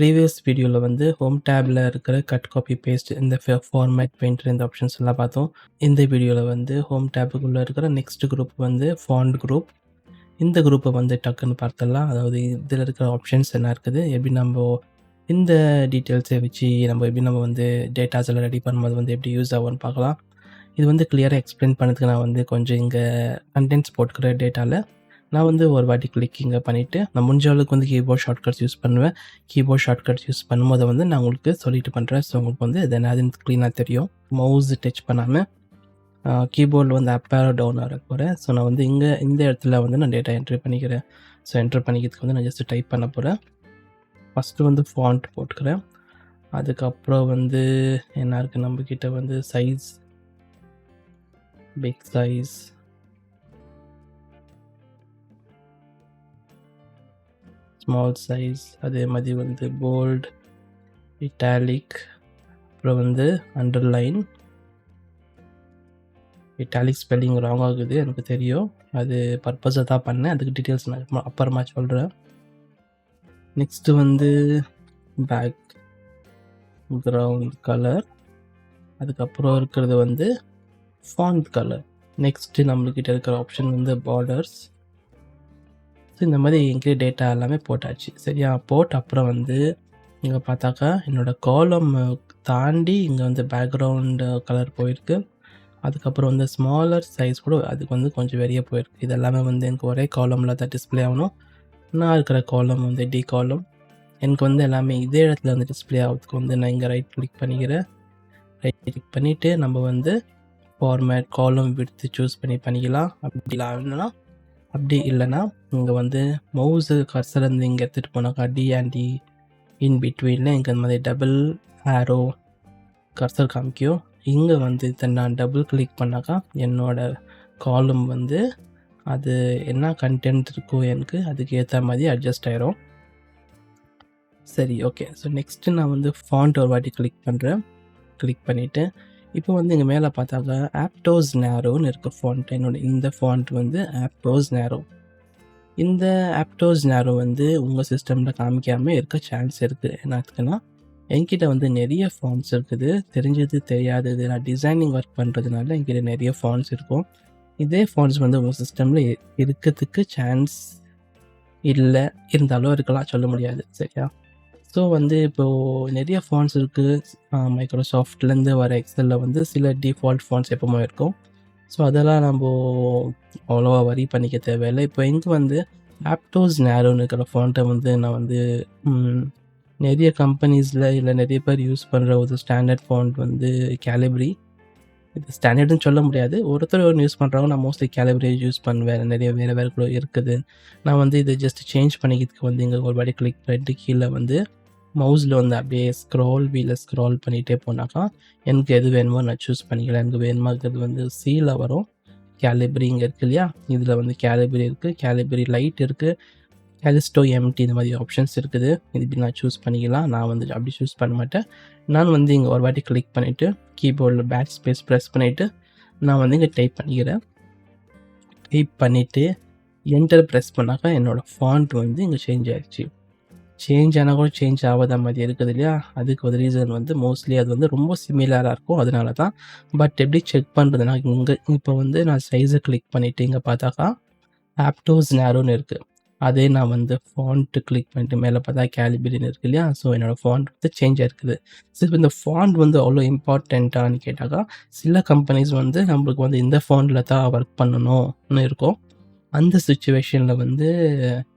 Previous வீடியோவில் வந்து home டேப்பில் இருக்கிற கட் காப்பி பேஸ்ட் இந்த ஃபார்மேட் பெயிண்டர் இந்த ஆப்ஷன்ஸ் எல்லாம் பார்த்தோம். இந்த வீடியோவில் வந்து ஹோம் டேபுக்குள்ளே இருக்கிற நெக்ஸ்ட் குரூப் வந்து ஃபாண்ட் குரூப் இந்த குரூப்பை வந்து டக்குன்னு பார்த்துடலாம். அதாவது இதில் இருக்கிற ஆப்ஷன்ஸ் என்ன இருக்குது? எப்படி நம்ம இந்த டீட்டெயில்ஸை வச்சு நம்ம எப்படி நம்ம வந்து டேட்டாஸ் எல்லாம் ரெடி பண்ணும்போது வந்து எப்படி யூஸ் ஆகும்னு பார்க்கலாம். இது வந்து கிளியராக எக்ஸ்பிளைன் பண்ணதுக்கு நான் வந்து கொஞ்சம் இங்கே கண்டென்ட்ஸ் போட்டுக்கிற டேட்டாவில் நான் வந்து ஒரு வாட்டி கிளிக்கிங்க பண்ணிவிட்டு நான் முடிஞ்ச அளவுக்கு வந்து கீபோர்ட் ஷார்ட்கட்ஸ் யூஸ் பண்ணுவேன். கீபோர்ட் ஷார்ட்கட்ஸ் யூஸ் பண்ணும்போது வந்து நான் உங்களுக்கு சொல்லிட்டு பண்ணுறேன் ஸோ உங்களுக்கு வந்து இது என்ன க்ளீனாக தெரியும். மவுஸ் டச் பண்ணாமல் கீபோர்டில் வந்து அப்பேரோ டவுன் ஆக போகிறேன் ஸோ நான் வந்து இங்கே இந்த இடத்துல வந்து நான் டேட்டா என்ட்ரி பண்ணிக்கிறேன். ஸோ என்ட்ரி பண்ணிக்கிறதுக்கு வந்து நான் ஜஸ்ட் டைப் பண்ண போகிறேன் ஃபஸ்ட்டு வந்து ஃபாண்ட் போட்டுக்கிறேன். அதுக்கப்புறம் வந்து என்ன இருக்குது நம்மக்கிட்ட வந்து size big size small size அதே மாதிரி வந்து போல்ட் இட்டாலிக் அப்புறம் வந்து அண்டர்லைன் இட்டாலிக் ஸ்பெல்லிங் ராங் ஆகுது எனக்கு தெரியும். அது பர்பஸை தான் பண்ணேன். அதுக்கு டீட்டெயில்ஸ் நான் அப்புறமா சொல்கிறேன் நெக்ஸ்ட்டு வந்து பேக் கிரவுண்ட் கலர் அதுக்கப்புறம் இருக்கிறது வந்து ஃபாண்ட் கலர் நெக்ஸ்ட்டு நம்மக்கிட்ட இருக்கிற ஆப்ஷன் வந்து பார்டர்ஸ் ஸோ இந்த மாதிரி என்கிட்ட டேட்டா எல்லாமே போட்டாச்சு. சரியா? போட்ட அப்புறம் வந்து இங்கே பார்த்தாக்கா என்னோடய காலம் தாண்டி இங்கே வந்து பேக்ரவுண்டு கலர் போயிருக்கு. அதுக்கப்புறம் வந்து ஸ்மாலர் சைஸ் கூட அதுக்கு வந்து கொஞ்சம் வெளியே போயிருக்கு. இது எல்லாமே வந்து எனக்கு ஒரே காலமில் தான் டிஸ்பிளே ஆகணும். நான் இருக்கிற காலம் வந்து டி காலம் எனக்கு வந்து எல்லாமே இதே இடத்துல வந்து டிஸ்பிளே ஆகிறதுக்கு வந்து நான் இங்கே ரைட் கிளிக் பண்ணிக்கிறேன். ரைட் கிளிக் பண்ணிவிட்டு நம்ம வந்து ஃபார்மேட் காலம் விடுத்து சூஸ் பண்ணி பண்ணிக்கலாம். அப்படி இல்லைன்னா அப்படி இல்லைன்னா இங்கே வந்து மவுஸு கர்சர் இருந்து இங்கே எடுத்துகிட்டு போனாக்கா டி அண்ட் டி இன் பிட்வீனில் இங்கே இந்த மாதிரி டபுள் ஆரோ கர்சர் காமிக்கும். இங்கே வந்து இதை நான் டபுள் கிளிக் பண்ணாக்கா என்னோடய காலம் வந்து அது என்ன கண்டென்ட் இருக்கோ எனக்கு அதுக்கு ஏற்ற மாதிரி அட்ஜஸ்ட் ஆயிரும். சரி ஓகே ஸோ நெக்ஸ்ட்டு நான் வந்து ஃபாண்ட் ஒரு வாட்டி கிளிக் பண்ணுறேன் கிளிக் பண்ணிவிட்டு இப்போ வந்து இங்கே மேலே பார்த்தாக்க ஆப்டோஸ் நேரோன்னு இருக்க ஃபாண்ட் என்னோட இந்த ஃபாண்ட் வந்து ஆப்டோஸ் நேரோ இந்த ஆப்டோஸ் நேரோ வந்து உங்கள் சிஸ்டமில் காமிக்காமல் இருக்க சான்ஸ் இருக்குது என்னத்துக்குன்னா என்கிட்ட வந்து நிறைய ஃபார்ம்ஸ் இருக்குது. தெரிஞ்சது தெரியாதது நான் டிசைனிங் ஒர்க் பண்ணுறதுனால என்கிட்ட நிறைய ஃபார்ம்ஸ் இருக்கும். இதே ஃபார்ம்ஸ் வந்து உங்கள் சிஸ்டமில் இருக்கிறதுக்கு சான்ஸ் இல்லை. இருந்தாலும் இருக்கலாம் சொல்ல முடியாது. சரியா? ஸோ வந்து இப்போது நிறைய ஃபான்ஸ் இருக்குது மைக்ரோசாஃப்ட்லேருந்து வர எக்ஸலில் வந்து சில டிஃபால்ட் ஃபான்ஸ் எப்போவுமே இருக்கும். ஸோ அதெல்லாம் நம்ம அவ்வளோவா வரி பண்ணிக்க தேவையில்லை. இப்போ இங்கே வந்து ஆப்டோஸ் நேரோன்னு இருக்கிற ஃபாண்ட்டை வந்து நான் வந்து நிறைய கம்பெனிஸில் இல்லை நிறைய பேர் யூஸ் பண்ணுற ஒரு ஸ்டாண்டர்ட் ஃபாண்ட் வந்து கேலிப்ரி இது ஸ்டாண்டர்டுன்னு சொல்ல முடியாது. ஒருத்தர் ஒன்று யூஸ் பண்ணுறாங்க நான் மோஸ்ட்லி கேலிப்ரி யூஸ் பண்ணுவேன். நிறைய வேறு வேறு கூட இருக்குது. நான் வந்து இதை ஜஸ்ட் சேஞ்ச் பண்ணிக்கிறதுக்கு வந்து இங்கே ஒரு வாட்டி கிளிக் பண்ணிட்டு கீழே வந்து மவுஸில் வந்து அப்படியே ஸ்க்ரோல் வீல ஸ்க்ரோல் பண்ணிகிட்டே போனாக்கா எனக்கு எது வேணுமோ நான் சூஸ் பண்ணிக்கலாம். எனக்கு வேணுமாங்கிறது வந்து சீல வரும். கேலிபரி இங்கே இருக்குது இல்லையா? இதில் வந்து கேலிபரி இருக்குது கேலிபரி லைட் இருக்குது கேலிஸ்டோ எம்டி இந்த மாதிரி ஆப்ஷன்ஸ் இருக்குது. இது இப்படி நான் சூஸ் பண்ணிக்கலாம். நான் வந்து அப்படி சூஸ் பண்ண மாட்டேன். நான் வந்து இங்கே ஒரு வாட்டி கிளிக் பண்ணிவிட்டு கீபோர்டில் பேக் ஸ்பேஸ் ப்ரெஸ் பண்ணிவிட்டு நான் வந்து இங்கே டைப் பண்ணிக்கிறேன். டைப் பண்ணிவிட்டு என்டர் ப்ரெஸ் பண்ணாக்கா என்னோடய ஃபாண்ட் வந்து இங்கே சேஞ்ச் ஆகிடுச்சு சேஞ்ச் ஆனால் கூட சேஞ்ச் ஆகாத மாதிரி இருக்குது இல்லையா? அதுக்கு ஒரு ரீசன் வந்து மோஸ்ட்லி அது வந்து ரொம்ப சிமிலராக இருக்கும். அதனால தான் பட் எப்படி செக் பண்ணுறதுனா இங்கே இப்போ வந்து நான் சைஸை கிளிக் பண்ணிவிட்டு இங்கே பார்த்தாக்கா ஆப்டோஸ் நேரோன்னு இருக்குது அதே நான் வந்து ஃபாண்ட்டு கிளிக் பண்ணிட்டு மேலே பார்த்தா கேலிபிரின்னு இருக்குது இல்லையா? ஸோ என்னோடய ஃபாண்ட் வந்து சேஞ்ச் ஆகிருக்குது ஸோ இப்போ இந்த ஃபாண்ட் வந்து அவ்வளோ இம்பார்ட்டண்ட்டானு கேட்டாக்கா சில கம்பெனிஸ் வந்து நம்மளுக்கு வந்து இந்த ஃபாண்டில் தான் ஒர்க் பண்ணணும்னு இருக்கும். அந்த சுச்சுவேஷனில் வந்து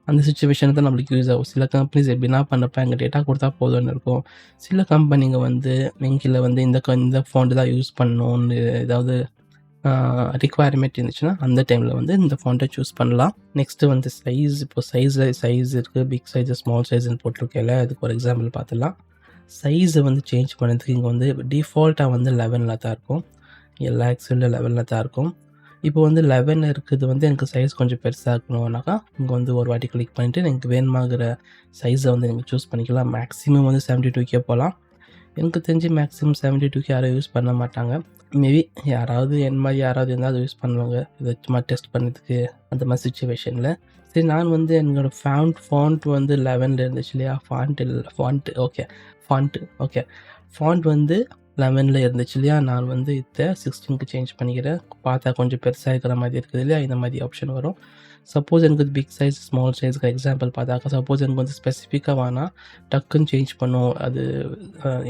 அந்த சுச்சுவேஷனில் தான் நம்மளுக்கு யூஸ் ஆகும். சில கம்பெனிஸ் எப்படின்னா பண்ணப்போ எங்கள் டேட்டா கொடுத்தா போதும்னு இருக்கும். சில கம்பெனிங்க வந்து எங்கில் வந்து இந்த இந்த ஃபோன் தான் யூஸ் பண்ணணும்னு ஏதாவது ரிக்குவயர்மெண்ட் இருந்துச்சுன்னா அந்த டைமில் வந்து இந்த ஃபோன்ட்டை சூஸ் பண்ணலாம். நெக்ஸ்ட்டு வந்து சைஸ் இப்போ சைஸில் சைஸ் இருக்குது பிக் சைஸ் ஸ்மால் சைஸ்ன்னு போட்டிருக்கேல அதுக்கு ஒரு எக்ஸாம்பிள் பார்த்துலாம் சைஸை வந்து சேஞ்ச் பண்ணதுக்கு இங்கே வந்து டிஃபால்ட்டாக வந்து லெவனில் தான் இருக்கும். எல்லா எக்ஸலில் லெவனில் தான் இருக்கும். இப்போ வந்து லெவன் இருக்கிறது வந்து எனக்கு சைஸ் கொஞ்சம் பெருசாக இருக்கணும்னாக்கா இங்கே வந்து ஒரு வாட்டி கிளிக் பண்ணிவிட்டு எனக்கு வேணுமாகிற சைஸை வந்து நீங்கள் சூஸ் பண்ணிக்கலாம். மேக்ஸிமம் வந்து செவன்ட்டி டூக்கே போகலாம் எனக்கு தெரிஞ்சு மேக்ஸிமம் செவன்ட்டி டூக்கு யாரும் யூஸ் பண்ண மாட்டாங்க. மேபி யாராவது என் மாதிரி யாராவது இருந்தால் அதை யூஸ் பண்ணுவாங்க. இதை சும்மா டெஸ்ட் பண்ணதுக்கு அந்த மாதிரி சுச்சுவேஷனில் சரி நான் வந்து என்னோடய ஃபேண்ட் ஃபாண்ட் வந்து லெவனில் இருந்துச்சு இல்லையா? ஃபாண்ட் இல்லை font okay font okay font வந்து லெவனில் இருந்துச்சு இல்லையா? நான் வந்து இதை சிக்ஸ்டீனுக்கு சேஞ்ச் பண்ணிக்கிறேன். பார்த்தா கொஞ்சம் பெருசாக இருக்கிற மாதிரி இருக்குது இல்லையா? இந்த மாதிரி ஆப்ஷன் வரும். சப்போஸ் எனக்கு பிக் சைஸ் ஸ்மால் சைஸ்க்கு எக்ஸாம்பிள் பார்த்தாக்கா சப்போஸ் எனக்கு வந்து ஸ்பெசிஃபிக்காக வேணால் டக்குன்னு சேஞ்ச் பண்ணும். அது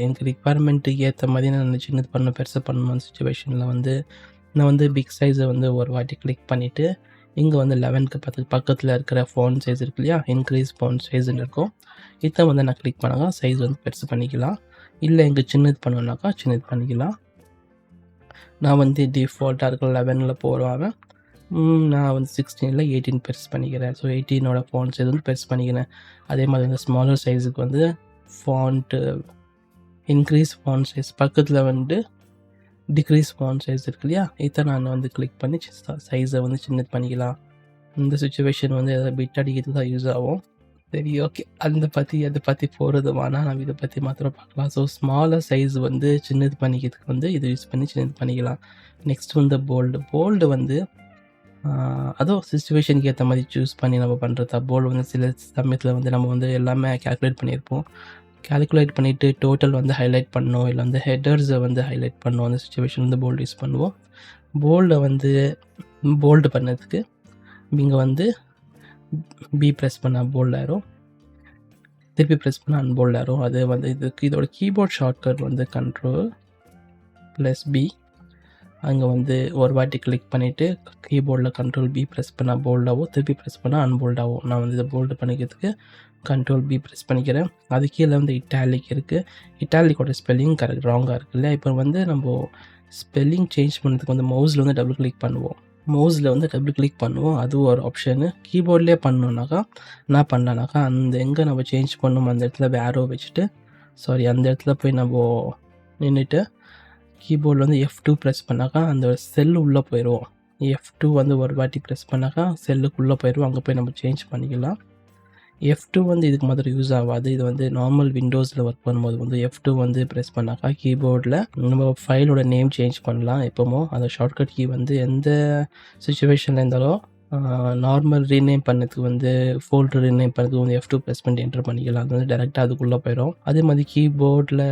எனக்கு ரிக்குவயர்மெண்ட்டுக்கு ஏற்ற மாதிரி நான் சின்னது பண்ணணும் பெருசாக பண்ணணும் சுச்சுவேஷனில் வந்து நான் வந்து பிக் சைஸை வந்து ஒரு வாட்டி கிளிக் பண்ணிவிட்டு இங்கே வந்து லெவன்க்கு பத்து பக்கத்தில் இருக்கிற ஃபோன் சைஸ் இருக்கு இல்லையா? இன்க்ரீஸ் ஃபோன் சைஸ்ன்னு இருக்கும். இதை வந்து நான் கிளிக் பண்ணாங்க சைஸ் வந்து பெருசு பண்ணிக்கலாம். இல்லை எங்கள் சின்னது பண்ணணுன்னாக்கா சின்னது பண்ணிக்கலாம். நான் வந்து டிஃபால்ட்டாக இருக்கிற லெவனில் போடுவாங்க நான் வந்து சிக்ஸ்டீனில் எயிட்டீன் பெருசு பண்ணிக்கிறேன். ஸோ எயிட்டீனோட ஃபோன் சைஸ் வந்து பெருசு பண்ணிக்கிறேன். அதே மாதிரி இந்த ஸ்மாலர் சைஸுக்கு வந்து ஃபாண்ட்டு இன்க்ரீஸ் ஃபாண்ட் சைஸ் பக்கத்தில் வந்து டிக்ரீஸ் ஃபாண்ட் சைஸ் இருக்கு இல்லையா? இதை நான் வந்து கிளிக் பண்ணி சைஸை வந்து சின்னது பண்ணிக்கலாம். இந்த சுச்சுவேஷன் வந்து எதாவது பிட் அடிக்கிறது தான் யூஸ் ஆகும். சரி ஓகே அந்த பற்றி அதை பற்றி போகிறது நம்ம இதை பற்றி மாத்திரம் பார்க்கலாம். ஸோ ஸ்மாலர் சைஸ் வந்து சின்னது பண்ணிக்கிறதுக்கு வந்து இதை யூஸ் பண்ணி சின்னது பண்ணிக்கலாம். நெக்ஸ்ட் வந்து போல்டு போல்டு வந்து அதோ சுச்சுவேஷனுக்கு ஏற்ற மாதிரி சூஸ் பண்ணி நம்ம பண்ணுறதா போல்டு வந்து சில சமயத்தில் வந்து நம்ம வந்து எல்லாமே கேல்குலேட் பண்ணியிருப்போம். கால்குலேட் பண்ணிவிட்டு டோட்டல் வந்து ஹைலைட் பண்ணோம் இல்லை வந்து ஹெடர்ஸை வந்து ஹைலைட் பண்ணோம் அந்த சுச்சுவேஷன் வந்து போல்டு யூஸ் பண்ணுவோம். போல்டை வந்து போல்டு பண்ணதுக்கு இங்கே வந்து பி ப்ரெஸ் பண்ணால் போல்ட் ஆயிரும் திருப்பி ப்ரெஸ் பண்ணால் அன்போல்ட் ஆயிரும் அது வந்து இதுக்கு இதோட கீபோர்ட் ஷார்ட்கட் வந்து கண்ட்ரோல் ப்ளஸ் பி அங்கே வந்து ஒரு வாட்டி கிளிக் பண்ணிவிட்டு கீபோர்டில் கண்ட்ரோல் பி ப்ரெஸ் பண்ணால் போல்டாகவும் திருப்பி ப்ரெஸ் பண்ணால் அன்போல்டாகவும் நான் வந்து இதை போல்டு பண்ணிக்கிறதுக்கு கண்ட்ரோல் பி ப்ரெஸ் பண்ணிக்கிறேன். அது கீழே வந்து இட்டாலிக் இருக்குது இட்டாலிக்கோட ஸ்பெல்லிங் கரெக்ட் ராங்காக இருக்கு இல்லையா? இப்போ வந்து நம்ம ஸ்பெல்லிங் சேஞ்ச் பண்ணுறதுக்கு வந்து மவுஸில் வந்து டபுள் கிளிக் பண்ணுவோம். மவுஸில் வந்து டபுள் கிளிக் பண்ணுவோம். அது ஒரு ஆப்ஷனு கீபோர்ட்லேயே பண்ணோன்னாக்கா என்ன பண்ணலனாக்கா அந்த எங்கே நம்ம சேஞ்ச் பண்ணோமோ அந்த இடத்துல வேரோ வச்சுட்டு சாரி அந்த இடத்துல போய் நம்ம நின்றுட்டு கீபோர்டில் வந்து எஃப் டூ ப்ரெஸ் பண்ணாக்கா அந்த செல்லு உள்ளே போயிடுவோம் எஃப் டூ வந்து ஒரு வாட்டி ப்ரெஸ் பண்ணாக்கா செல்லுக்குள்ளே போயிடுவோம் அங்கே போய் நம்ம சேஞ்ச் பண்ணிக்கலாம். எஃப் டூ வந்து இதுக்கு மாதிரி யூஸ் ஆகாது. இது வந்து நார்மல் விண்டோஸில் ஒர்க் பண்ணும்போது வந்து எஃப் டூ வந்து ப்ரெஸ் பண்ணாக்கா கீபோர்டில் நம்ம ஃபைலோட நேம் சேஞ்ச் பண்ணலாம். எப்போமோ அந்த ஷார்ட்கட் கீ வந்து எந்த சுச்சுவேஷனில் இருந்தாலும் நார்மல் ரீநேம் பண்ணதுக்கு வந்து ஃபோல்டர் ரீநேம் பண்ணதுக்கு வந்து எஃப் டூ ப்ரெஸ் பண்ணி என்டர் பண்ணிக்கலாம். அது வந்து டேரெக்டாக அதுக்குள்ளே போயிடும் அதே மாதிரி கீபோர்டில்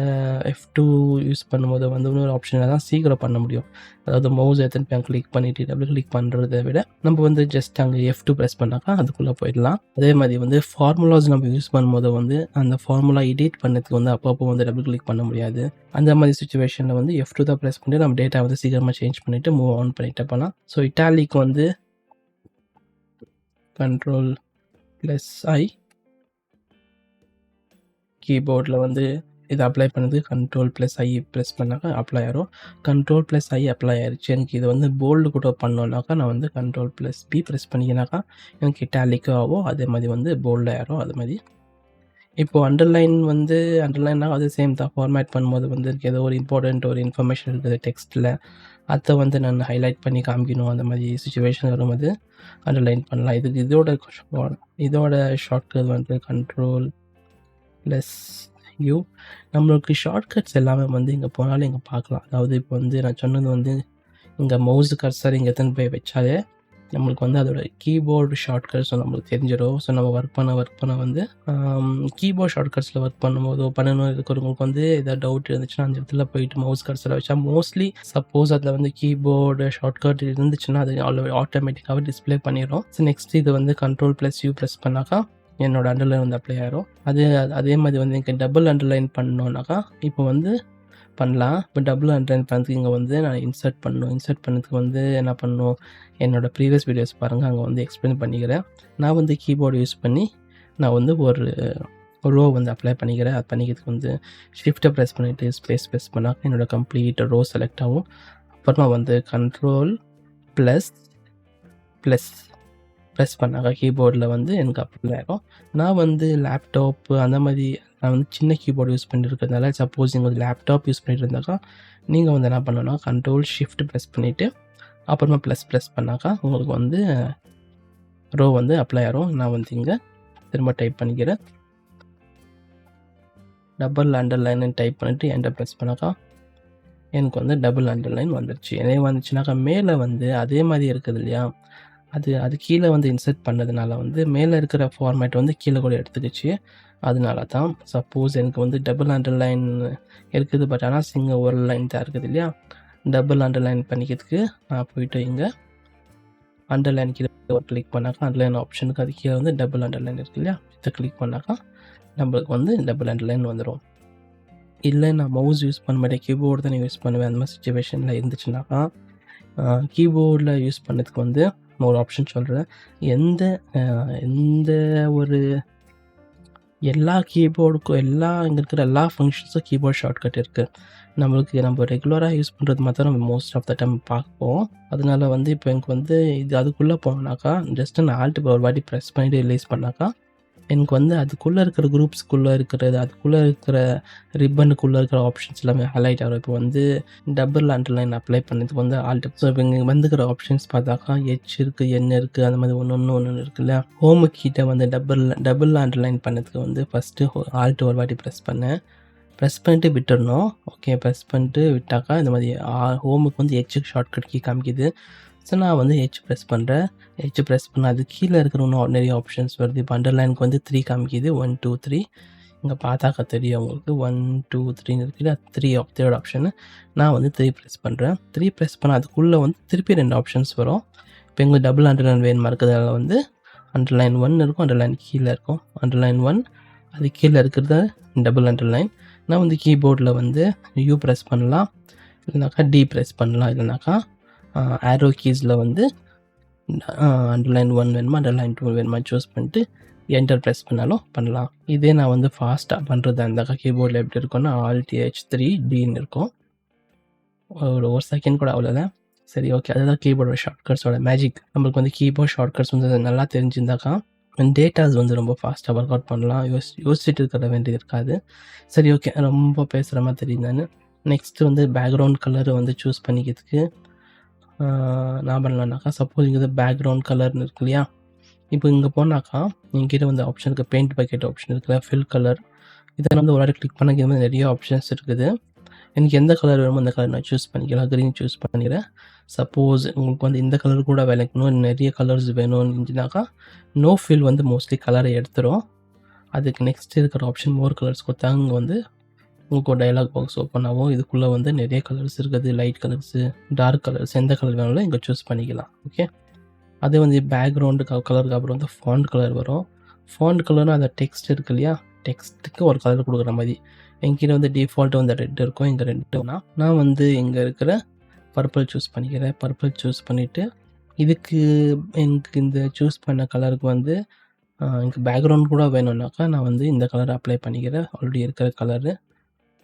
எஃப் டூ யூஸ் பண்ணும்போது வந்து இன்னொரு ஆப்ஷனில் தான் சீக்கிரம் பண்ண முடியும். அதாவது மவுஸ் எத்தனை பேர் கிளிக் பண்ணிட்டு டபுள் கிளிக் பண்ணுறதை விட நம்ம வந்து ஜஸ்ட் அங்கே எஃப் டூ ப்ரெஸ் பண்ணாக்கா அதுக்குள்ளே போயிடலாம். அதே மாதிரி வந்து ஃபார்முலாஸ் நம்ம யூஸ் பண்ணும்போது வந்து அந்த ஃபார்முலா எடிட் பண்ணதுக்கு வந்து அப்பப்போ வந்து டபுள் கிளிக் பண்ண முடியாது. அந்த மாதிரி சுச்சுவேஷனில் வந்து எஃப் டூ தான் ப்ரெஸ் பண்ணிட்டு நம்ம டேட்டா வந்து சீக்கிரமாக சேஞ்ச் பண்ணிவிட்டு மூவ் ஆன் பண்ணிட்டு போகலாம். ஸோ இட்டாலிக் வந்து கண்ட்ரோல் ப்ளஸ் ஐ கீபோர்டில் வந்து இது அப்ளை பண்ணது கண்ட்ரோல் ப்ளஸ் ஐ ப்ரெஸ் பண்ணாக்கா அப்ளை ஆயிரும். கண்ட்ரோல் ப்ளஸ் ஐ அப்ளை ஆயிடுச்சு எனக்கு இது வந்து போல்டு கூட பண்ணோன்னாக்கா நான் வந்து கண்ட்ரோல் ப்ளஸ் பி ப்ரெஸ் பண்ணிக்கினாக்கா எனக்கு இட்டாலிக்கும் ஆகும் அதே மாதிரி வந்து போல்டு ஆயிரும். அது மாதிரி. இப்போது அண்டர்லைன் வந்து அண்டர்லைன்னா அது சேம் தான். ஃபார்மேட் பண்ணும்போது வந்து எனக்கு ஏதோ ஒரு இம்பார்ட்டண்ட் ஒரு இன்ஃபர்மேஷன் இருக்குது டெக்ஸ்ட்டில் அதை வந்து நான் ஹைலைட் பண்ணி காமிக்கணும் அந்த மாதிரி சுச்சுவேஷன் வரும்போது அண்டர்லைன் பண்ணலாம். இதுக்கு இதோட இதோட ஷார்ட்கட் வந்து கண்ட்ரோல் ப்ளஸ் யூ நம்மளுக்கு ஷார்ட்கட்ஸ் எல்லாமே வந்து இங்கே போனாலும் இங்கே பார்க்கலாம். அதாவது இப்போ வந்து நான் சொன்னது வந்து இங்கே மவுஸ் கர்சர் இங்கே எத்தனை போய் வச்சாலே நம்மளுக்கு வந்து அதோட கீபோர்டு ஷார்ட்கட்ஸ் நம்மளுக்கு தெரிஞ்சிடும் ஸோ நம்ம ஒர்க் பண்ண ஒர்க் பண்ண வந்து கீபோர்ட் ஷார்ட்கட்ஸில் ஒர்க் பண்ணும்போதோ பண்ணணும் இருக்கிறவங்களுக்கு வந்து ஏதாவது டவுட் இருந்துச்சுன்னா அந்த இடத்துல போயிட்டு மவுஸ் கட்ஸில் வச்சா மோஸ்ட்லி சப்போஸ் அதில் வந்து கீபோர்டு ஷார்ட்கட் இருந்துச்சுன்னா அது ஆட்டோமேட்டிக்காகவே டிஸ்ப்ளே பண்ணிடும் ஸோ நெக்ஸ்ட் இது வந்து கண்ட்ரோல் ப்ளஸ் யூ ப்ரெஸ் பண்ணாக்கா என்னோட அண்டர்லைன் வந்து அப்ளை ஆயிரும். அது அதே மாதிரி வந்து எனக்கு டபுள் அண்டர்லைன் பண்ணோன்னாக்கா இப்போ வந்து பண்ணலாம். இப்போ டபுள் ஹண்ட்ரட் பண்ணுறதுக்கு இங்கே வந்து நான் இன்சர்ட் பண்ணணும். இன்சர்ட் பண்ணதுக்கு வந்து என்ன பண்ணணும்? என்னோடய ப்ரீவியஸ் வீடியோஸ் பாருங்கள் அங்கே வந்து எக்ஸ்பிளைன் பண்ணிக்கிறேன். நான் வந்து கீபோர்டு யூஸ் பண்ணி நான் வந்து ஒரு ரோ வந்து அப்ளை பண்ணிக்கிறேன். அது பண்ணிக்கிறதுக்கு வந்து ஷிஃப்ட்டை ப்ரெஸ் பண்ணிவிட்டு ஸ்பேஸ் ப்ரெஸ் பண்ணாக்க என்னோட கம்ப்ளீட் ரோ செலக்ட் ஆகும். அப்புறமா வந்து கண்ட்ரோல் ப்ளஸ் ப்ளஸ் ப்ரெஸ் பண்ணாக்க கீபோர்டில் வந்து எனக்கு அப்ளை ஆகும் நான் வந்து லேப்டாப்பு அந்த மாதிரி நான் வந்து சின்ன கீபோர்டு யூஸ் பண்ணியிருக்கிறதுனால சப்போஸ் நீங்கள் வந்து லேப்டாப் யூஸ் பண்ணிட்டு இருந்தாக்கா நீங்கள் வந்து என்ன பண்ணணும்னா கண்ட்ரோல் ஷிஃப்ட் ப்ரெஸ் பண்ணிவிட்டு அப்புறமா ப்ளஸ் ப்ளஸ் பண்ணாக்கா உங்களுக்கு வந்து ரோ வந்து அப்ளை ஆகும் நான் வந்து இங்கே திரும்ப டைப் பண்ணிக்கிறேன். டபுள் அண்டர்லைன் டைப் பண்ணிவிட்டு என்டர் ப்ரெஸ் பண்ணாக்கா எனக்கு வந்து டபுள் அண்டர்லைன் வந்துருச்சு. இதே வந்துச்சுனாக்கா மேலே வந்து அதே மாதிரி இருக்குது இல்லையா? அது அது கீழே வந்து இன்சர்ட் பண்ணதுனால வந்து மேலே இருக்கிற ஃபார்மேட் வந்து கீழே கூட எடுத்துக்கிச்சு. அதனால தான் சப்போஸ் எனக்கு வந்து டபுள் அண்டர்லைன் இருக்குது பட் ஆனால் சிங்கிள் ஒரு லைன் தான் இருக்குது இல்லையா? டபுள் அண்டர்லைன் பண்ணிக்கிறதுக்கு நான் போயிட்டு இங்கே அண்டர்லைன் கீழே ஒரு கிளிக் பண்ணாக்கா அண்டர்லைன் ஆப்ஷனுக்கு அது கீழே வந்து டபுள் அண்டர்லைன் இருக்குது இல்லையா? இதை கிளிக் பண்ணாக்கா நம்மளுக்கு வந்து டபுள் அண்டர்லைன் வந்துடும் இல்லை நான் மவுஸ் யூஸ் பண்ண மாட்டேன் கீபோர்டு தான் யூஸ் பண்ணுவேன். அந்த மாதிரி சுச்சுவேஷனில் இருந்துச்சுனாக்கா கீபோர்டில் யூஸ் பண்ணதுக்கு வந்து ஒரு ஆப்ஷன் சொல்கிறேன் எந்த எந்த ஒரு எல்லா கீபோர்டுக்கும் எல்லா இங்கே இருக்கிற எல்லா ஃபங்க்ஷன்ஸும் கீபோர்ட் ஷார்ட்கட் இருக்குது நம்மளுக்கு நம்ம ரெகுலராக யூஸ் பண்ணுறது மாத்திரம் நம்ம மோஸ்ட் ஆஃப் த டைம் பார்ப்போம். அதனால வந்து இப்போ எனக்கு வந்து இது அதுக்குள்ளே போனாக்கா ஜஸ்ட் நான் ஆல்ட் ஒரு வாட்டி ப்ரெஸ் பண்ணிட்டு ரிலீஸ் பண்ணாக்கா எனக்கு வந்து அதுக்குள்ளே இருக்கிற குரூப்ஸ்க்குள்ளே இருக்கிறது அதுக்குள்ளே இருக்கிற ரிப்பனுக்குள்ளே இருக்கிற ஆப்ஷன்ஸ் எல்லாமே ஹைலைட் ஆகும். இப்போ வந்து டபுள் அண்டர்லைன் அப்ளை பண்ணதுக்கு வந்து ஆல்ட் ஸோ இப்போ இங்கே வந்துக்கிற ஆப்ஷன்ஸ் பார்த்தாக்கா ஹெச் இருக்குது என்ன இருக்குது அந்த மாதிரி ஒன்று ஒன்று ஒன்று இருக்குல்ல. ஹோம் கீட்டை வந்து டபுள் டபுள் அண்டர்லைன் பண்ணதுக்கு வந்து ஃபஸ்ட்டு ஆல்ட் ஒரு வாட்டி ப்ரெஸ் பண்ணேன். ப்ரெஸ் பண்ணிட்டு விட்டுடணும் ஓகே ப்ரெஸ் பண்ணிட்டு விட்டாக்கா இந்த மாதிரி ஹோமுக்கு வந்து ஹெச்சுக்கு ஷார்ட்கட் கீ காமிக்குது. ஸோ நான் வந்து ஹெச் ப்ரெஸ் பண்ணுறேன் ஹெச் ப்ரெஸ் பண்ண அது கீழே இருக்கிற இன்னும் நிறைய ஆப்ஷன்ஸ் வருது. இப்போ அண்டர்லைனுக்கு வந்து த்ரீ காமிக்குது. ஒன் டூ த்ரீ இங்கே பார்த்தாக்க தெரியும் உங்களுக்கு. ஒன் டூ த்ரீன்னு இருக்குது த்ரீ ஆப் தேர்ட் ஆப்ஷனு நான் வந்து த்ரீ ப்ரெஸ் பண்ணுறேன் த்ரீ ப்ரெஸ் பண்ண அதுக்குள்ளே வந்து திருப்பி ரெண்டு ஆப்ஷன்ஸ் வரும். இப்போ எங்களுக்கு டபுள் அண்டர்லைன் வேணுமா இருக்கிறதால வந்து அண்டர்லைன் ஒன் இருக்கும் அண்டர்லைன் கீழே இருக்கும். அண்டர்லைன் ஒன் அது கீழே இருக்கிறது டபுள் அண்டர்லைன் நான் வந்து கீபோர்டில் வந்து யூ ப்ரெஸ் பண்ணலாம். இல்லைனாக்கா டி ப்ரெஸ் பண்ணலாம். இல்லைனாக்கா ஆரோ கீஸில் வந்து அண்டர்லைன் ஒன் வேணுமா அண்டர்லைன் டூ வேணுமா சூஸ் பண்ணிட்டு என்டர் ப்ரெஸ் பண்ணாலும் பண்ணலாம். இதே நான் வந்து ஃபாஸ்ட்டாக பண்ணுறதா இருந்தாக்கா கீபோர்டில் எப்படி இருக்கும்னா ஆல்டிஹெச் த்ரீ டின்னு இருக்கும். ஒரு ஒரு செகண்ட் கூட அவ்வளோதான் சரி ஓகே அதுதான் கீபோர்டோட ஷார்ட்கட்ஸோட மேஜிக் நம்மளுக்கு வந்து கீபோர்ட் ஷார்ட்கட்ஸ் வந்து நல்லா தெரிஞ்சிருந்தாக்கா டேட்டாஸ் வந்து ரொம்ப ஃபாஸ்ட்டாக ஒர்க் அவுட் பண்ணலாம். யோசி யோசிச்சுட்டு இருக்கிற வேண்டியது இருக்காது. சரி ஓகே ரொம்ப பேசுகிற மாதிரி தெரியும் நான். நெக்ஸ்ட்டு வந்து பேக்ரவுண்ட் கலர் வந்து சூஸ் பண்ணிக்கிறதுக்கு நான் பண்ணலான்னாக்கா சப்போஸ் இங்கே பேக்ரவுண்ட் கலர்னு இருக்கு இல்லையா? இப்போ இங்கே போனாக்கா எங்கிட்ட வந்து ஆப்ஷன் இருக்குது பெயிண்ட் பக்கெட் ஆப்ஷன் இருக்குல்ல ஃபில் கலர் இதெல்லாம் வந்து ஒரு கிளிக் பண்ண இங்க நிறைய ஆப்ஷன்ஸ் இருக்குது. எனக்கு எந்த கலர் வேணுமோ அந்த கலர் நான் சூஸ் பண்ணிக்கலாம் க்ரீன் சூஸ் பண்ணிக்கிறேன். சப்போஸ் உங்களுக்கு வந்து இந்த கலர் கூட விளக்கணும். நிறைய கலர்ஸ் வேணும்னு இருந்துச்சுனாக்கா நோ ஃபில் வந்து மோஸ்ட்லி கலரை எடுத்துரும். அதுக்கு நெக்ஸ்ட் இருக்கிற ஆப்ஷன் மோர் கலர்ஸ் கொடுத்தாங்க இங்கே வந்து உங்களுக்கு டயலாக் பாக்ஸ் ஓப்பன் ஆகும். இதுக்குள்ளே வந்து நிறைய கலர்ஸ் இருக்குது. லைட் கலர்ஸு டார்க் கலர்ஸ் எந்த கலர் வேணாலும் இங்கே சூஸ் பண்ணிக்கலாம். ஓகே அதே வந்து பேக்ரவுண்டு கலருக்கு அப்புறம் வந்து ஃபாண்ட் கலர் வரும். ஃபாண்ட் கலர்னு அந்த டெக்ஸ்ட் இருக்கு இல்லையா? டெக்ஸ்ட்டுக்கு ஒரு கலர் கொடுக்குற மாதிரி. என்கிட்ட வந்து டிஃபால்ட்டு வந்து ரெட் இருக்கும். இங்கே ரெட்டுனா நான் வந்து இங்கே இருக்கிற பர்பிள் சூஸ் பண்ணிக்கிறேன். பர்பிள் சூஸ் பண்ணிவிட்டு இதுக்கு எனக்கு இந்த சூஸ் பண்ண கலருக்கு வந்து எனக்கு பேக்ரவுண்ட் கூட வேணும்னாக்கா நான் வந்து இந்த கலர் அப்ளை பண்ணிக்கிறேன். ஆல்ரெடி இருக்கிற கலரு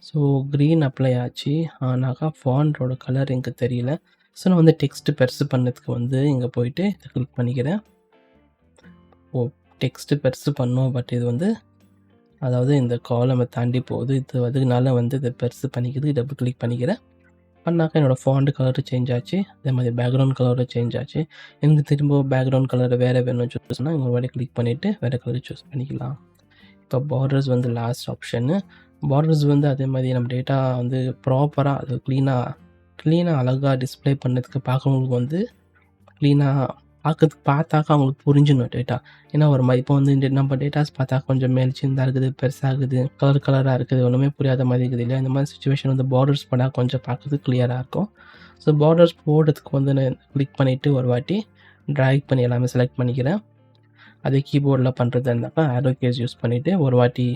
ஸோ க்ரீன் அப்ளை ஆச்சு. ஆனாக்கா ஃபாண்டோட கலர் எனக்கு தெரியல. ஸோ நான் வந்து டெக்ஸ்ட்டு பெருசு பண்ணதுக்கு வந்து இங்கே போயிட்டு கிளிக் பண்ணிக்கிறேன். ஓ டெக்ஸ்ட்டு பெருசு பண்ணோம். பட் இது வந்து அதாவது இந்த காலமை தாண்டி போகுது. இது அதுக்குனால வந்து இதை பெருசு பண்ணிக்கிறது டபுள் கிளிக் பண்ணிக்கிறேன். பண்ணாக்கா என்னோடய ஃபாண்ட் கலர் சேஞ்ச் ஆச்சு. அதே மாதிரி பேக்ரவுண்ட் கலரும் சேஞ்ச் ஆச்சு. எனக்கு திரும்ப பேக்ரவுண்ட் கலர் வேறு வேணும் சூஸ் பண்ணால் இங்கே வாட்டி கிளிக் பண்ணிவிட்டு வேறு கலர் சூஸ் பண்ணிக்கலாம். இப்போ பார்டர்ஸ் வந்து லாஸ்ட் ஆப்ஷனு பார்டர்ஸ் வந்து அதே மாதிரி நம்ம டேட்டா வந்து ப்ராப்பராக அது க்ளீனாக க்ளீனாக அழகாக டிஸ்ப்ளே பண்ணதுக்கு பார்க்குறவங்களுக்கு வந்து க்ளீனாக பார்க்கறதுக்கு பார்த்தாக்கா அவங்களுக்கு புரிஞ்சிடணும் டேட்டா ஏன்னா ஒரு மாதிரி இப்போ வந்து இந்த நம்ம டேட்டாஸ் பார்த்தா கொஞ்சம் மேல் இருக்குது பெருசாகுது கலர் கலராக இருக்குது ஒன்றுமே புரியாத மாதிரி இருக்குது இல்லையா? இந்த மாதிரி சுச்சுவேஷன் வந்து பார்டர்ஸ் பண்ணால் கொஞ்சம் பார்க்கறதுக்கு கிளியராக இருக்கும். ஸோ பார்டர்ஸ் போடுறதுக்கு வந்து நான் கிளிக் பண்ணிவிட்டு ஒரு வாட்டி ட்ராக் பண்ணி எல்லாமே செலக்ட் பண்ணிக்கிறேன். அதே கீபோர்டில் பண்ணுறதா இருந்தாக்கா ஆரோ கேஸ் யூஸ் பண்ணிவிட்டு ஒரு வாட்டி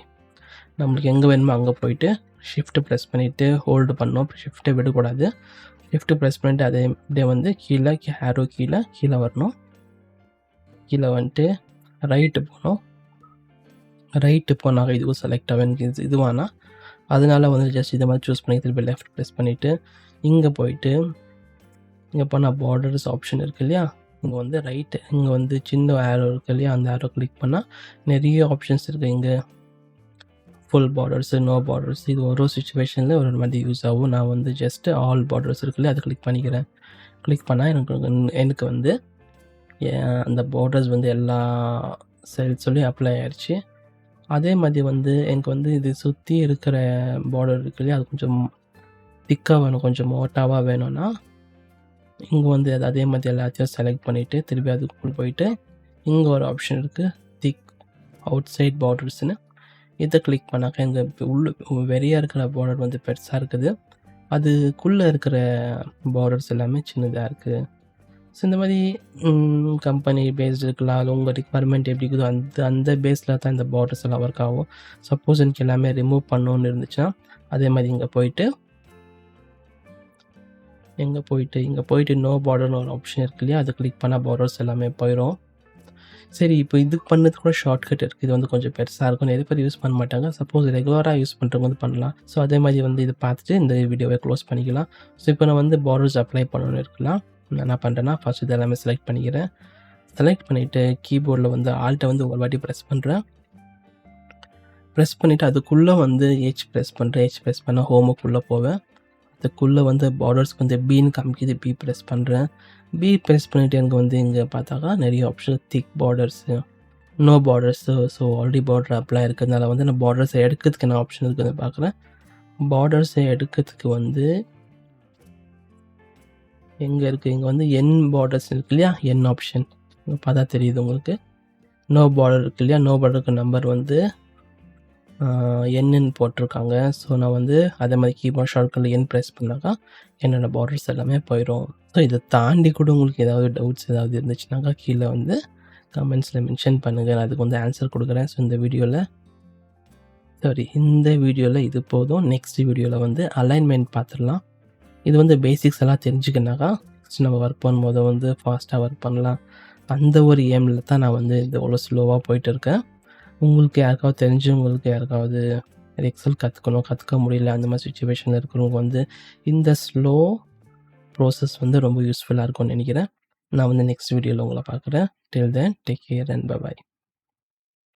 நம்மளுக்கு எங்கே வேணுமோ அங்கே போயிட்டு ஷிஃப்ட்டு ப்ரெஸ் பண்ணிவிட்டு ஹோல்டு பண்ணோம் ஷிஃப்ட்டை விடக்கூடாது. ஷிஃப்ட்டு ப்ரெஸ் பண்ணிவிட்டு அதே இப்படியே வந்து கீழே ஹேரோ கீழே கீழே வரணும். கீழே வந்துட்டு ரைட்டு போகணும். ரைட்டு போனாக்க இதுவும் செலக்ட் ஆகும் எனக்கு இதுவானா? அதனால வந்து ஜஸ்ட் இதை மாதிரி சூஸ் பண்ணி திருப்பி லெஃப்ட் ப்ரெஸ் பண்ணிவிட்டு இங்கே போயிட்டு இங்கே போனால் பார்டர்ஸ் ஆப்ஷன் இருக்குது இல்லையா? இங்கே வந்து ரைட்டு இங்கே வந்து சின்ன ஆரோ இருக்கு இல்லையா? அந்த ஆரோ கிளிக் பண்ணால் நிறைய ஆப்ஷன்ஸ் இருக்குது இங்கே. ஃபுல் பார்டர்ஸு நோ பார்டர்ஸ் இது ஒரு ஒரு சுச்சுவேஷனில் ஒரு ஒரு மாதிரி யூஸ் ஆகும். நான் வந்து ஜஸ்ட்டு ஆல் பார்டர்ஸ் இருக்குல்ல அதை கிளிக் பண்ணிக்கிறேன். கிளிக் பண்ணால் எனக்கு எனக்கு வந்து ஏன் அந்த பார்டர்ஸ் வந்து எல்லா செல்ஸ்லையும் அப்ளை ஆயிடுச்சு அதே மாதிரி வந்து எனக்கு வந்து இது சுற்றி இருக்கிற பார்டர் இருக்கு இல்லையா அது கொஞ்சம் திக்காக வேணும் கொஞ்சம் மோட்டாவாக வேணும்னா இங்கே வந்து அது அதே மாதிரி எல்லாத்தையும் செலக்ட் பண்ணிவிட்டு திருப்பி அதுக்குள்ளே போயிட்டு இங்கே ஒரு ஆப்ஷன் இருக்குது திக் அவுட் சைட் பார்டர்ஸ்னு இதை கிளிக் பண்ணாக்க இங்கே உள்ள வெறியாக இருக்கிற பார்டர் வந்து பெருசாக இருக்குது. அதுக்குள்ளே இருக்கிற பார்டர்ஸ் எல்லாமே சின்னதாக இருக்குது ஸோ இந்த மாதிரி கம்பெனி பேஸ்டு இருக்கலாம் அது உங்கள் ரிக்வயர்மெண்ட் எப்படி இருக்குதோ அந்த அந்த பேஸில் தான் இந்த பார்டர்ஸ் எல்லாம் ஒர்க் ஆகும். சப்போஸ் எனக்கு எல்லாமே ரிமூவ் பண்ணணுன்னு இருந்துச்சுன்னா அதே மாதிரி இங்கே போயிட்டு எங்கே போயிட்டு இங்கே போயிட்டு நோ பார்டர்னு ஒரு ஆப்ஷன் இருக்கு இல்லையா அதை கிளிக் பண்ணால் பார்டர்ஸ் எல்லாமே போயிடும் சரி இப்போ இதுக்கு பண்ணது கூட ஷார்ட்கட் இருக்குது இது வந்து கொஞ்சம் பெருசாக இருக்கும். நிறைய பேர் யூஸ் பண்ண மாட்டாங்க. சப்போஸ் ரெகுலராக யூஸ் பண்ணுறவங்க வந்து பண்ணலாம். ஸோ அதே மாதிரி வந்து இது பார்த்துட்டு இந்த வீடியோவை க்ளோஸ் பண்ணிக்கலாம். ஸோ இப்போ நான் வந்து பார்டர்ஸ் அப்ளை பண்ணணும்னு இருக்கலாம். நான் என்ன பண்ணுறேன்னா ஃபஸ்ட் இது எல்லாமே செலக்ட் பண்ணிக்கிறேன். செலக்ட் பண்ணிவிட்டு கீபோர்டில் வந்து ஆல்ட்டை வந்து ஒரு வாட்டி ப்ரெஸ் பண்ணுறேன் ப்ரெஸ் பண்ணிவிட்டு அதுக்குள்ளே வந்து ஹெச் ப்ரெஸ் பண்ணுறேன் ஹெச் ப்ரெஸ் பண்ணால் ஹோமுக்குள்ளே போவேன். அதுக்குள்ளே வந்து பார்டர்ஸ்க்கு வந்து பீன்னு காமிக்கிது. பி ப்ரெஸ் பண்ணுறேன் பி ப்ரெஸ் பண்ணிவிட்டு எனக்கு வந்து இங்கே பார்த்தாக்கா நிறைய option thick borders no borders so already border apply இருக்கிறதுனால வந்து நான் பார்டர்ஸை எடுக்கிறதுக்கு என்ன ஆப்ஷன் இருக்குதுன்னு பார்க்குறேன். பார்டர்ஸை எடுக்கிறதுக்கு வந்து எங்கே இருக்குது இங்கே வந்து என் பார்டர்ஸ் இருக்கு இல்லையா? என் ஆப்ஷன் பார்த்தா தெரியுது உங்களுக்கு. நோ பார்டர் இருக்கு இல்லையா? நோ பார்டருக்கு நம்பர் வந்து என்னன்னு போட்டிருக்காங்க. ஸோ நான் வந்து அதே மாதிரி கீபோர்ட் ஷார்ட்கட்டில் என் ப்ரெஸ் பண்ணாக்கா என்னோடய பார்டர்ஸ் எல்லாமே போயிடும் ஸோ இதை தாண்டி கூட உங்களுக்கு ஏதாவது டவுட்ஸ் ஏதாவது இருந்துச்சுனாக்கா கீழே வந்து கமெண்ட்ஸில் மென்ஷன் பண்ணுங்கள் நான் அதுக்கு வந்து ஆன்சர் கொடுக்குறேன். ஸோ இந்த வீடியோவில் சாரி இந்த வீடியோவில் இது போதும். நெக்ஸ்ட் வீடியோவில் வந்து அலைன்மெண்ட் பார்த்துடலாம். இது வந்து பேசிக்ஸ் எல்லாம் தெரிஞ்சுக்கினாக்கா நெக்ஸ்ட் நம்ம ஒர்க் பண்ணும்போது வந்து ஃபாஸ்ட்டாக ஒர்க் பண்ணலாம். அந்த ஒரு ஏமில் தான் நான் வந்து இது இவ்வளோ ஸ்லோவாக போயிட்டு இருக்கேன் உங்களுக்கு யாருக்காவது தெரிஞ்சவங்களுக்கு யாருக்காவது எக்ஸல் கற்றுக்கணும் கற்றுக்க முடியல அந்த மாதிரி சுச்சுவேஷனில் இருக்கிறவங்க வந்து இந்த ஸ்லோ ப்ரோசஸ் வந்து ரொம்ப யூஸ்ஃபுல்லாக இருக்கும்னு நினைக்கிறேன். நான் வந்து நெக்ஸ்ட் வீடியோவில் உங்களை பார்க்குறேன். Till then take care and bye bye